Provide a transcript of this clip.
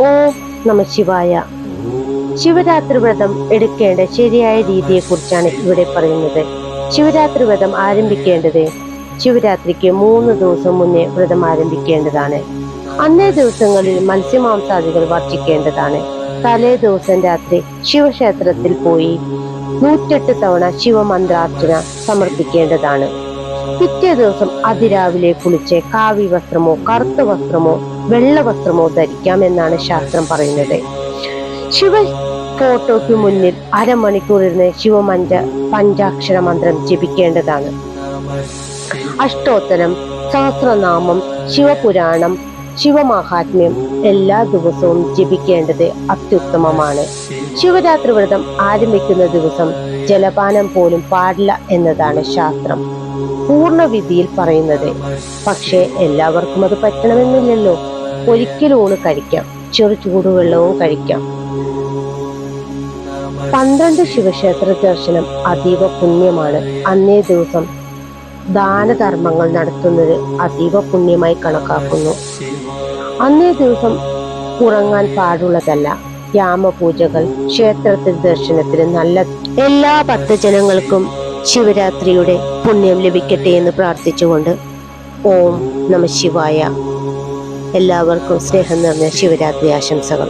ഓം നമ ശിവായ. ശിവരാത്രി വ്രതം എടുക്കേണ്ട ശരിയായ രീതിയെക്കുറിച്ചാണ് ഇവിടെ പറയുന്നത്. ശിവരാത്രി വ്രതം ആരംഭിക്കേണ്ടത് ശിവരാത്രിക്ക് മൂന്ന് ദിവസം മുന്നേ വ്രതം ആരംഭിക്കേണ്ടതാണ്. അന്നേ ദിവസങ്ങളിൽ മത്സ്യമാംസാദികൾ വർജിക്കേണ്ടതാണ്. തലേ ദിവസം രാത്രി ശിവക്ഷേത്രത്തിൽ പോയി നൂറ്റെട്ട് തവണ ശിവമന്ത്രാർച്ചന സമർപ്പിക്കേണ്ടതാണ്. പിറ്റേ ദിവസം അതിരാവിലെ കുളിച്ച് കാവി വസ്ത്രമോ കറുത്ത വസ്ത്രമോ വെള്ള വസ്ത്രമോ ധരിക്കാമെന്നാണ് ശാസ്ത്രം പറയുന്നത്. ശിവ ഫോട്ടോയ്ക്ക് മുന്നിൽ അരമണിക്കൂർ ഇരുന്ന് ശിവമഞ്ച പഞ്ചാക്ഷര മന്ത്രം ജപിക്കേണ്ടതാണ്. അഷ്ടോത്തരം സഹസ്രനാമം ശിവപുരാണം ശിവമാഹാത്മ്യം എല്ലാ ദിവസവും ജപിക്കേണ്ടത് അത്യുത്തമമാണ്. ശിവരാത്രി വ്രതം ആരംഭിക്കുന്ന ദിവസം ജലപാനം പോലും പാടില്ല എന്നതാണ് ശാസ്ത്രം. പൂർണവിധിയിൽ പറയുന്നത്. പക്ഷേ എല്ലാവർക്കും അത് പറ്റണമെന്നില്ലല്ലോ. ഒരിക്കലും ഊണ് കഴിക്കാം. ചെറു ചൂടുവെള്ളവും കഴിക്കാം. പന്ത്രണ്ട് ശിവക്ഷേത്ര ദർശനം അതീവ പുണ്യമാണ്. അന്നേ ദിവസം ദാനധർമ്മങ്ങൾ നടത്തുന്നത് അതീവ പുണ്യമായി കണക്കാക്കുന്നു. അന്നേ ദിവസം ഉറങ്ങാൻ പാടുള്ളതല്ല യാമപൂജകൾ ക്ഷേത്രത്തിൽ ദർശനത്തിന് നല്ല എല്ലാ ഭക്തജനങ്ങൾക്കും ശിവരാത്രിയുടെ പുണ്യം ലഭിക്കട്ടെ എന്ന് പ്രാർത്ഥിച്ചുകൊണ്ട് ഓം നമ ശിവായ. എല്ലാവർക്കും സ്നേഹം നിറഞ്ഞ ശിവരാത്രി ആശംസകൾ.